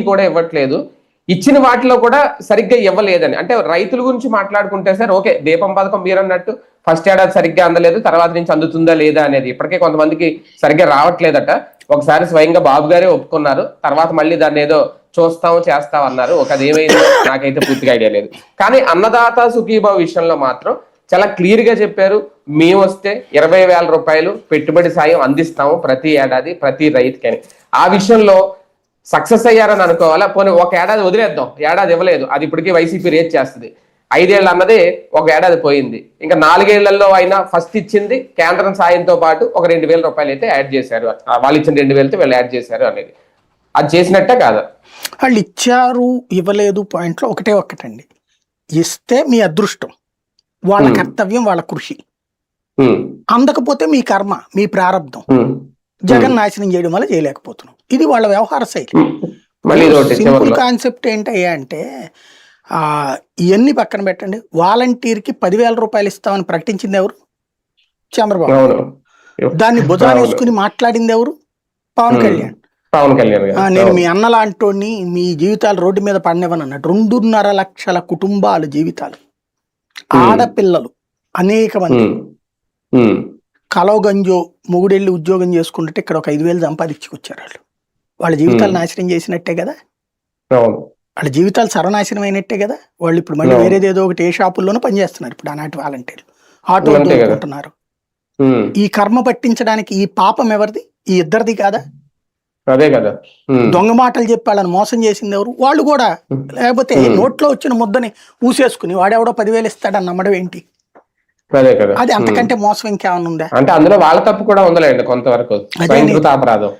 కూడా ఇవ్వట్లేదు. ఇచ్చిన వాటిలో కూడా సరిగ్గా ఇవ్వలేదని. అంటే రైతుల గురించి మాట్లాడుకుంటే సార్ ఓకే దీపం పథకం మీరు అన్నట్టు ఫస్ట్ ఏడాది సరిగ్గా అందలేదు తర్వాత నుంచి అందుతుందా లేదా అనేది ఇప్పటికే కొంతమందికి సరిగ్గా రావట్లేదట. ఒకసారి స్వయంగా బాబు గారే ఒప్పుకున్నారు. తర్వాత మళ్ళీ దాన్ని ఏదో చూస్తాం చేస్తాం అన్నారు. ఒక అదేమైందో నాకైతే పూర్తిగా ఐడియా లేదు. కానీ అన్నదాత సుఖీభావ విషయంలో మాత్రం చాలా క్లియర్గా చెప్పారు. మేము వస్తే ఇరవై వేల రూపాయలు పెట్టుబడి సాయం అందిస్తాము ప్రతి ఏడాది ప్రతి రైతుకని. ఆ విషయంలో సక్సెస్ అయ్యారని అనుకోవాలా? పోనీ ఒక ఏడాది వదిలేద్దాం. ఏడాది ఇవ్వలేదు. అది ఇప్పటికీ వైసీపీ రేట్ చేస్తుంది. ఐదేళ్ళు అన్నది ఒక ఏడాది పోయింది. ఇంకా నాలుగేళ్ళలో అయినా ఫస్ట్ ఇచ్చింది కేంద్రం సాయంతో పాటు ఒక రెండు వేల రూపాయలు అయితే యాడ్ చేశారు. వాళ్ళు ఇచ్చిన రెండు వేలతో వీళ్ళు యాడ్ చేశారు అనేది. అది చేసినట్టే కాదా. వాళ్ళు ఇచ్చారు ఇవ్వలేదు పాయింట్లో ఒకటే ఒక్కటండి. ఇస్తే మీ అదృష్టం. వాళ్ళ. కర్తవ్యం వాళ్ళ కృషి. అందకపోతే మీ కర్మ మీ ప్రారంధం జగన్ నాశనం చేయడం వల్ల చేయలేకపోతున్నాం. ఇది వాళ్ళ వ్యవహార శైలి. సింపుల్ కాన్సెప్ట్ ఏంటయ్యా అంటే ఇవన్నీ పక్కన పెట్టండి. వాలంటీర్కి పదివేల రూపాయలు ఇస్తామని ప్రకటించింది ఎవరు? చంద్రబాబు. దాన్ని భుజాన్ని. వేసుకుని మాట్లాడింది ఎవరు? పవన్. కళ్యాణ్. పవన్ కళ్యాణ్ నేను. మీ అన్న లాంటోని మీ జీవితాలు రోడ్డు మీద పడినవని అన్నట్టు రెండున్నర లక్షల కుటుంబాల జీవితాలు. ఆడపిల్లలు అనేక మంది కలవగంజో మొగుడెళ్ళి ఉద్యోగం చేసుకుంటే ఇక్కడ ఒక ఐదు వేలు సంపాదించుకొచ్చారు వాళ్ళు. వాళ్ళ జీవితాలు. నాశనం చేసినట్టే కదా? వాళ్ళ జీవితాలు సర్వనాశనం అయినట్టే కదా? వాళ్ళు ఇప్పుడు మళ్ళీ. వేరేదేదో ఒకటి ఏ షాపుల్లోనూ పనిచేస్తున్నారు ఇప్పుడు ఆనాటి వాలంటీర్లు. ఆటో ఉమ్, ఈ కర్మ పట్టించడానికి ఈ పాపం ఎవరిది? ఈ ఇద్దరిది కాదా? అదే కదా. దొంగ మాటలు చెప్పి వాళ్ళని మోసం చేసింది ఎవరు? వాళ్ళు కూడా. లేకపోతే. నోట్లో వచ్చిన ముద్దని ఊసేసుకుని వాడెవడో పదివేలు ఇస్తాడని నమ్మడం ఏంటి? అదే కదా. అది. అంతకంటే మోసం ఇంకేమన్నా ఉందా? అంటే అందులో వాళ్ళ తప్పు కూడా ఉందలేండి కొంతవరకు. స్వయంకృత అపరాధం.